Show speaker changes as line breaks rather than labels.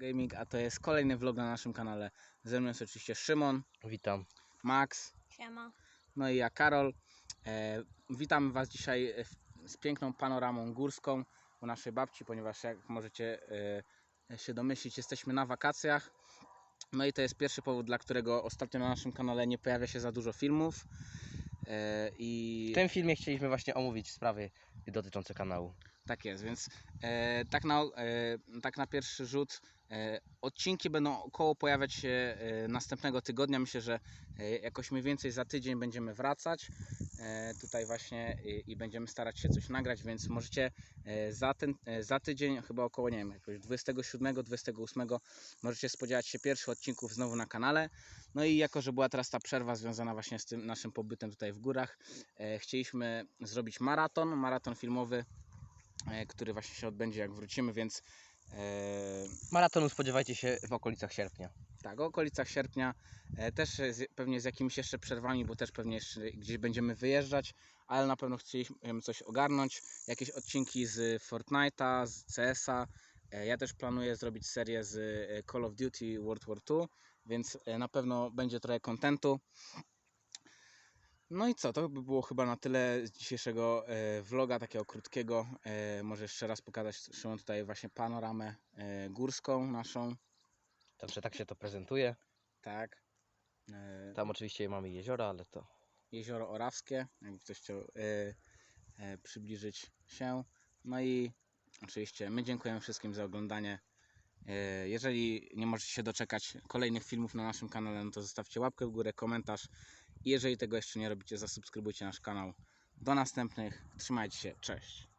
Gaming, a to jest kolejny vlog na naszym kanale. Ze mną jest oczywiście Szymon,
Witam.
Max,
Siema.
no i ja Karol. E, witamy Was dzisiaj w- z piękną panoramą górską u naszej babci, ponieważ jak możecie e, się domyślić, jesteśmy na wakacjach. No i to jest pierwszy powód, dla którego ostatnio na naszym kanale nie pojawia się za dużo filmów. E, I
W tym filmie chcieliśmy właśnie omówić sprawy dotyczące kanału.
Tak jest, więc e, tak, na, e, tak na pierwszy rzut e, odcinki będą około pojawiać się e, następnego tygodnia. Myślę, że e, jakoś mniej więcej za tydzień będziemy wracać tutaj właśnie i, i będziemy starać się coś nagrać, więc możecie e, za, ten, e, za tydzień, chyba około nie wiem, jakoś 27-28 możecie spodziewać się pierwszych odcinków znowu na kanale. No i jako, że była teraz ta przerwa związana właśnie z tym naszym pobytem tutaj w górach, e, chcieliśmy zrobić maraton, maraton filmowy e, który właśnie się odbędzie jak wrócimy, więc e,
Maratonu spodziewajcie się w okolicach sierpnia.
tak, o okolicach sierpnia, e, też z, pewnie z jakimiś jeszcze przerwami, bo też pewnie jeszcze gdzieś będziemy wyjeżdżać, ale na pewno chcieliśmy coś ogarnąć, jakieś odcinki z Fortnite'a, z CS-a, e, ja też planuję zrobić serię z e, Call of Duty World War II, więc e, na pewno będzie trochę kontentu. No i co, to by było chyba na tyle z dzisiejszego e, vloga, takiego krótkiego. E, może jeszcze raz pokazać Szymon tutaj właśnie panoramę e, górską naszą,
Także tak się to prezentuje.
tak.
Tam oczywiście mamy jeziora, ale to
Jezioro Orawskie, jakby ktoś chciał przybliżyć się. No i oczywiście my dziękujemy wszystkim za oglądanie. E, jeżeli nie możecie się doczekać kolejnych filmów na naszym kanale, no to zostawcie łapkę w górę, komentarz. I jeżeli tego jeszcze nie robicie, zasubskrybujcie nasz kanał. Do następnych. Trzymajcie się. Cześć.